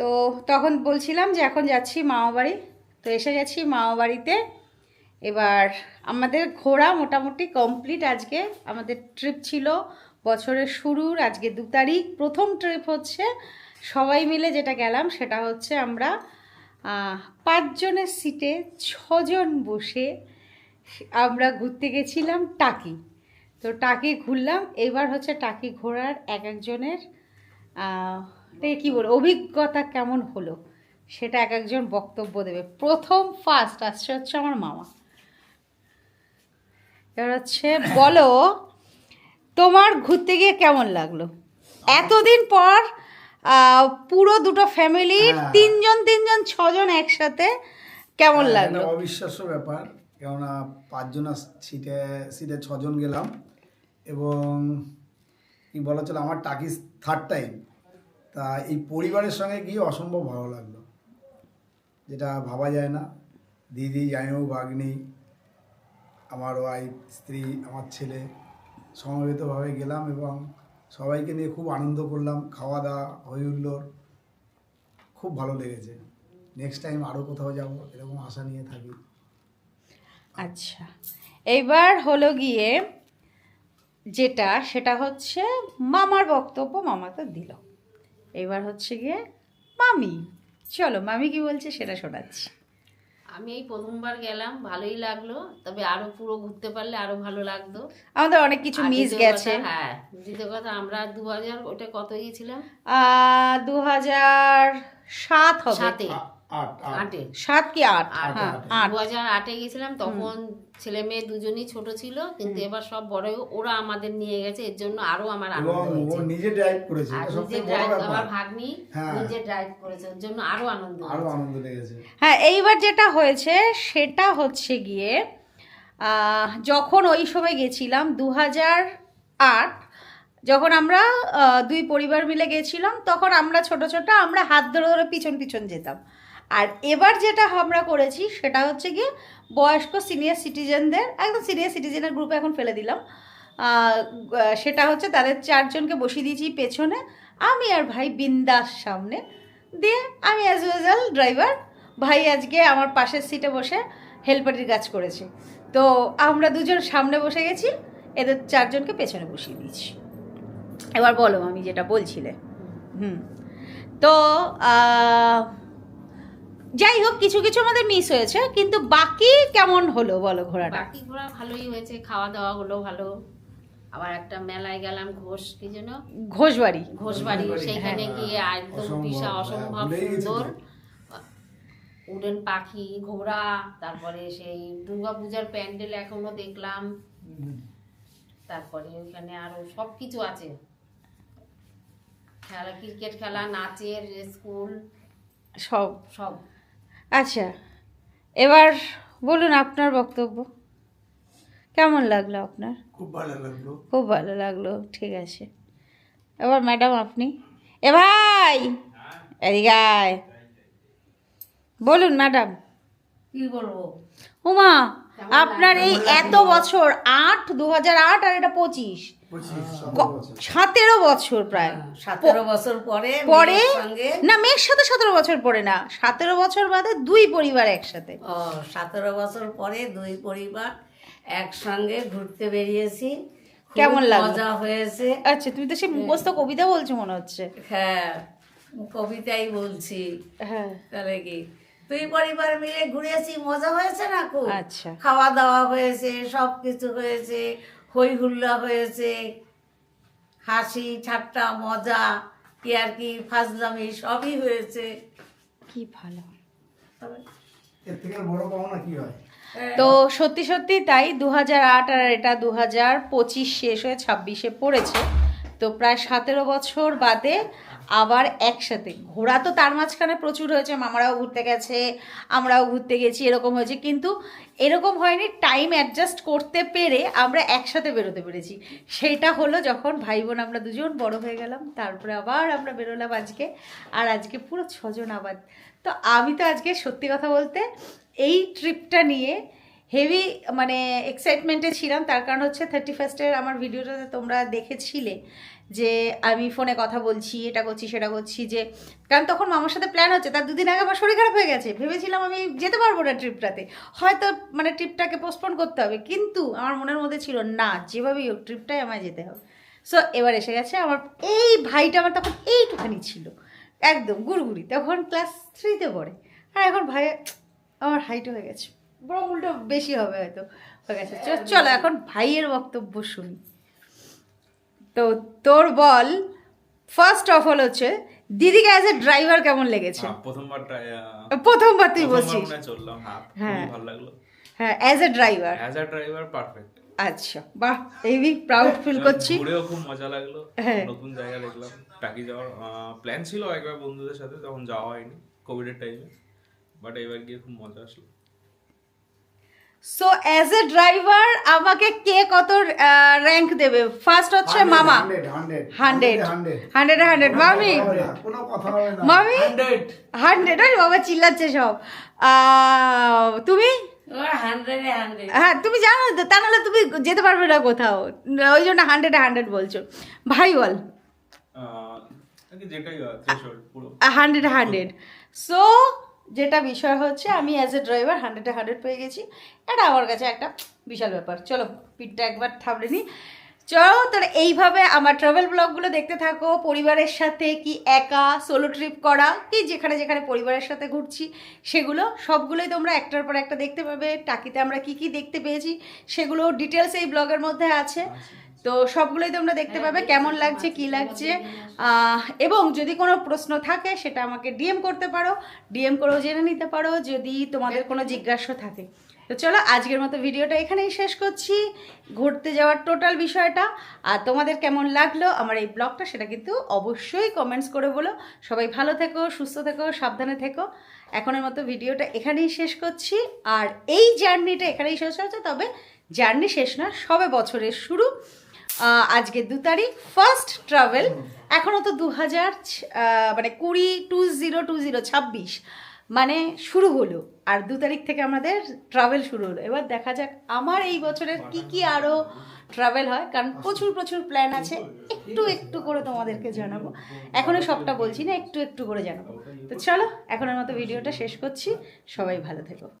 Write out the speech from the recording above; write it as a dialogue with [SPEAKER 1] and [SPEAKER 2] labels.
[SPEAKER 1] তো তখন বলছিলাম যে এখন যাচ্ছি মামা বাড়ি তো এসে গেছি মামা বাড়িতে এবার আমাদের ঘোরা মোটামুটি কমপ্লিট আজকে। আমাদের ট্রিপ ছিল বছরের শুরুর, আজকে দু তারিখ। প্রথম ট্রিপ হচ্ছে সবাই মিলে যেটা গেলাম সেটা হচ্ছে আমরা পাঁচজনের সিটে ছজন বসে আমরা ঘুরতে গেছিলাম টাকি। তো টাকি ঘুরলাম। এবার হচ্ছে টাকি ঘোরার এক একজনের এটাকে কী বলব অভিজ্ঞতা কেমন হলো সেটা এক একজন বক্তব্য দেবে। প্রথম ফার্স্ট আসছে হচ্ছে আমার মামা। এবার হচ্ছে বলো তোমার ঘুরতে গিয়ে কেমন লাগল? এতদিন পর পুরো দুটো ফ্যামিলির
[SPEAKER 2] হ্যাঁ।
[SPEAKER 1] তিনজন তিনজন ছজন একসাথে কেমন
[SPEAKER 2] হ্যাঁ,
[SPEAKER 1] লাগল?
[SPEAKER 2] অবিশ্বাস্য ব্যাপার। কেননা পাঁচজন সিটে সিটে ছজন গেলাম এবং কি বলা চলো আমার টাকিস থার্ড টাইম তা এই পরিবারের সঙ্গে গিয়ে অসম্ভব ভালো লাগল। যেটা ভাবা যায় না। দিদি, জামাইবাবু, ভাগ্নি, আমার ওয়াইফ স্ত্রী, আমার ছেলে, সমবেতভাবে গেলাম এবং সবাইকে নিয়ে খুব আনন্দ করলাম। খাওয়া দাওয়া হই হুল্লোড় খুব ভালো লেগেছে। নেক্সট টাইম আরও কোথাও যাব, এরকম আশা নিয়ে থাকি।
[SPEAKER 1] আচ্ছা। এইবার হলো গিয়ে যেটা সেটা হচ্ছে মামার বক্তব্য মামা তো দিল। এবার হচ্ছে গিয়ে মামি। চলো মামি কি বলছে সেটা শোনাচ্ছি।
[SPEAKER 3] আমি এই প্রথমবার গেলাম ভালোই লাগল তবে আরও পুরো ঘুরতে পারলে আরও ভালো লাগতো।
[SPEAKER 1] আমাদের অনেক কিছু মিস গেছে।
[SPEAKER 3] হ্যাঁ দ্বিতীয় কথা আমরা দু হাজার ওটা কত গিয়েছিলাম
[SPEAKER 1] দু হাজার সাত হবে।
[SPEAKER 3] সাতে।
[SPEAKER 2] আট
[SPEAKER 1] সাত কি আট?
[SPEAKER 3] আট।
[SPEAKER 1] হ্যাঁ আট।
[SPEAKER 3] দু হাজার আটে গেছিলাম তখন ছেলে মেয়ে দুজনই ছোট ছিল কিন্তু এবার সব বড় হয়ে ওরা আমাদের নিয়ে গেছে এর জন্য আরও আমার
[SPEAKER 2] এবং
[SPEAKER 3] আনন্দ
[SPEAKER 2] ও
[SPEAKER 3] হয়েছে
[SPEAKER 2] নিজে ড্রাইভ করেছে
[SPEAKER 3] আর নিজে ড্রাইভ আমার ভাগ্নি
[SPEAKER 2] হ্যাঁ।
[SPEAKER 3] নিজে ড্রাইভ করেছে ওর জন্য আরও আনন্দ আরও
[SPEAKER 2] আনন্দ লেগেছে।
[SPEAKER 1] হ্যাঁ এইবার যেটা হয়েছে সেটা হচ্ছে গিয়ে আহ, যখন ওই সময় গেছিলাম দু হাজার আট যখন আমরা আহ, দুই পরিবার মিলে গেছিলাম তখন আমরা ছোট ছোট আমরা হাত ধরে ধরে পিছন পিছন যেতাম। আর এবার যেটা আমরা করেছি, সেটা হচ্ছে গিয়ে বয়স্ক সিনিয়র সিটিজেনদের একদম সিনিয়র সিটিজেনের গ্রুপে এখন ফেলে দিলাম। সেটা হচ্ছে তাদের চারজনকে বসিয়ে দিয়েছি পেছনে। আমি আর ভাই বিন্দাস সামনে। দিয়ে আমি অ্যাজ ইউজুয়াল ড্রাইভার ভাই আজকে আমার পাশের সিটে বসে হেল্পারির কাজ করেছে। তো আমরা দুজন সামনে বসে গেছি, এদের চারজনকে পেছনে বসিয়ে দিয়েছি। এবার বলো, আমি যেটা বলছিলে। হুম। তো যাই হোক কিছু কিছু আমাদের মিস হয়েছে কিন্তু বাকি কেমন হলো বলো ঘোড়াটা
[SPEAKER 3] বাকি ঘোরা ভালোই হয়েছে খাওয়া দাওয়া হলো ভালো। আবার একটা মেলায় গেলাম ঘোষ কি যেন?
[SPEAKER 1] ঘোষবাড়ি।
[SPEAKER 3] ঘোষবাড়ি সেইখানে
[SPEAKER 2] হ্যাঁ।
[SPEAKER 3] গিয়ে একদম বিশাল
[SPEAKER 2] হ্যাঁ,
[SPEAKER 3] অসম্ভব। সুন্দর। উডেন পাখি ঘোড়া তারপরে সেই দুর্গাপূজার প্যান্ডেল এখনও দেখলাম। তারপরে ওইখানে আরও সব কিছু আছে। খেলা ক্রিকেট খেলা নাচের স্কুল।
[SPEAKER 1] সব।
[SPEAKER 3] সব।
[SPEAKER 1] আচ্ছা এবার বলুন আপনার বক্তব্য। কেমন লাগল আপনার?
[SPEAKER 2] খুব ভালো লাগল।
[SPEAKER 1] খুব ভালো লাগল ঠিক আছে। এবার ম্যাডাম আপনি? এ ভাই! এদিকে আয়। বলুন ম্যাডাম।
[SPEAKER 3] কি বলব?
[SPEAKER 1] উমা! আপনার এই এত বছর আট দু হাজার আট আর এটা পঁচিশ।
[SPEAKER 2] পঁচিশ
[SPEAKER 1] সতেরো বছর। প্রায়।
[SPEAKER 4] সতেরো বছর পরে
[SPEAKER 1] পরে না মেয়ের সাথে সতেরো বছর পরে না সতেরো বছর বাদে দুই পরিবার একসাথে।
[SPEAKER 4] ও সতেরো বছর পরে দুই পরিবার একসঙ্গে ঘুরতে বেরিয়েছি।
[SPEAKER 1] কেমন লাগল?
[SPEAKER 4] মজা হয়েছে।
[SPEAKER 1] আচ্ছা তুমি তো সে মুখস্থ কবিতা বলছো মনে হচ্ছে।
[SPEAKER 4] হ্যাঁ কবিতাই বলছি।
[SPEAKER 1] হ্যাঁ।
[SPEAKER 4] তাহলে কি? দুই পরিবার মিলে ঘুরেছি মজা হয়েছে না খুব?
[SPEAKER 1] আচ্ছা।
[SPEAKER 4] খাওয়া দাওয়া হয়েছে সব কিছু হয়েছে হই হুল্লা হয়েছে হাসি ঠাট্টা মজা কি আর কি ফাজলামি সবই হয়েছে।
[SPEAKER 1] কি ভালো।
[SPEAKER 2] এর থেকে বড় পাওনা কি হয়?
[SPEAKER 1] তো সত্যি সত্যি তাই দু হাজার আট আর এটা দু হাজার পঁচিশ শেষ হয়ে ছাব্বিশে পড়েছে। তো প্রায় সতেরো বছর বাদে আবার একসাথে। ঘোরা তো তার মাঝখানে প্রচুর হয়েছে, মামারাও ঘুরতে গেছে, আমরাও ঘুরতে গেছি, এরকম হয়েছে। কিন্তু এরকম হয়নি টাইম অ্যাডজাস্ট করতে পেরে আমরা একসাথে বেরোতে পেরেছি। সেইটা হলো যখন ভাই বোন আমরা দুজন বড় হয়ে গেলাম, তারপরে আবার আমরা বেরোলাম আজকে। আর আজকে পুরো ছজন আবার তো আমি তো আজকে সত্যি কথা বলতে এই ট্রিপটা নিয়ে হেভি মানে এক্সাইটমেন্টে ছিলাম। তার কারণ হচ্ছে থার্টি ফার্স্টের আমার ভিডিওটাতে তোমরা দেখেছিলে যে আমি ফোনে কথা বলছি, এটা করছি, সেটা করছি, যে, কারণ তখন মামার সাথে প্ল্যান হচ্ছে, তার দুদিন আগে আমার শরীর খারাপ হয়ে গেছে। ভেবেছিলাম আমি যেতে পারব না ট্রিপটাতে হয়তো মানে ট্রিপটাকে পোস্টপোন করতে হবে, কিন্তু আমার মনের মধ্যে ছিল, না, যেভাবেই হোক ট্রিপটাই আমায় যেতে হবে। সো এবার এসে গেছে আমার, এই ভাইটা আমার তখন এইটুখানি ছিল। একদম গুড়গুড়ি, তখন ক্লাস থ্রিতে পড়ে। আর এখন ভাই, আমার হাইট হয়ে গেছে। বরং উল্টো বেশি হবে হয়তো, হয়ে গেছে। চলো, এখন ভাইয়ের বক্তব্য শুনি। তো তোর বল ফার্স্ট অফ অল হচ্ছে দিদিকে অ্যাজ এ ড্রাইভার কেমন লেগেছে?
[SPEAKER 5] হ্যাঁ, প্রথমবার
[SPEAKER 1] প্রথমবার তুই বলছিস?
[SPEAKER 5] চললাম হ্যাঁ
[SPEAKER 1] হ্যাঁ।
[SPEAKER 5] ভালো লাগল।
[SPEAKER 1] হ্যাঁ as a driver
[SPEAKER 5] as a driver perfect
[SPEAKER 1] আচ্ছা বাহ হেভি প্রাউড ফিল করছি।
[SPEAKER 5] ঘুরেও খুব মজা লাগল
[SPEAKER 1] হ্যাঁ।
[SPEAKER 5] নতুন জায়গা দেখলাম। টাকি যাওয়ার প্ল্যান ছিল একবার বন্ধুদের সাথে তখন যাওয়া হয়নি কোভিডের টাইমে বাট এবার গিয়ে খুব মজা আসলো।
[SPEAKER 1] সো অ্যাজ এ ড্রাইভার আমাকে কে কত র্যাঙ্ক দেবে? ফার্স্ট হচ্ছে মামা।
[SPEAKER 2] হান্ড্রেড
[SPEAKER 1] হান্ড্রেড হান্ড্রেড মামি?
[SPEAKER 2] কোনো কথা
[SPEAKER 1] মামি? হান্ড্রেড ওই বাবা চিল্লাচ্ছে সব। তুমি? হ্যাঁ তুমি জানো তো নাহলে তুমি যেতে পারবে না কোথাও। ওই জন্য হান্ড্রেড হান্ড্রেড বলছো। ভাই বল।
[SPEAKER 5] আহ, নাকি যেটাই থ্রেশহোল্ড পুরো।
[SPEAKER 1] হান্ড্রেড হান্ড্রেড সো যেটা বিষয় হচ্ছে, আমি অ্যাজ এ ড্রাইভার হান্ড্রেডে হান্ড্রেড পেয়ে গেছি। এটা আমার কাছে একটা বিশাল ব্যাপার। চলো, পিঠটা একবার থামড়ে নি চলো, তাহলে এইভাবে আমার ট্রাভেল ব্লগগুলো দেখতে থাকো। পরিবারের সাথে কি একা সোলো ট্রিপ করা, কি যেখানে যেখানে পরিবারের সাথে ঘুরছি, সেগুলো সবগুলোই তোমরা একটার পর একটা দেখতে পাবে। টাকিতে আমরা কি কি দেখতে পেয়েছি, সেগুলো ডিটেলস এই ব্লগের মধ্যে আছে। তো সবগুলোই তোমরা দেখতে পাবে কেমন লাগছে কি লাগছে। এবং যদি কোনো প্রশ্ন থাকে সেটা আমাকে ডিএম করতে পারো ডিএম করেও জেনে নিতে পারো যদি তোমাদের কোনো জিজ্ঞাসা থাকে। তো চলো আজকের মতো ভিডিওটা এখানেই শেষ করছি। ঘুরতে যাওয়ার টোটাল বিষয়টা আর তোমাদের কেমন লাগল আমার এই ব্লগটা সেটা কিন্তু অবশ্যই কমেন্টস করে বলো। সবাই ভালো থেকো সুস্থ থেকো সাবধানে থেকো। এখনের মতো ভিডিওটা এখানেই শেষ করছি। আর এই জার্নিটা এখানেই শেষ হচ্ছে তবে জার্নি শেষ না সবে বছরের শুরু। আজকে দু তারিখ ফার্স্ট ট্রাভেল এখনও তো দু হাজার মানে কুড়ি টু জিরো টু জিরো ছাব্বিশ মানে শুরু হলো। আর দু তারিখ থেকে আমাদের ট্রাভেল শুরু হলো। এবার দেখা যাক আমার এই বছরের কি কি আরও ট্রাভেল হয়, কারণ প্রচুর প্রচুর প্ল্যান আছে। একটু একটু করে তোমাদেরকে জানাব। এখনও সবটা বলছি না, একটু একটু করে জানাব। তো চলো, এখনের মতো ভিডিওটা শেষ করছি। সবাই ভালো থেকো।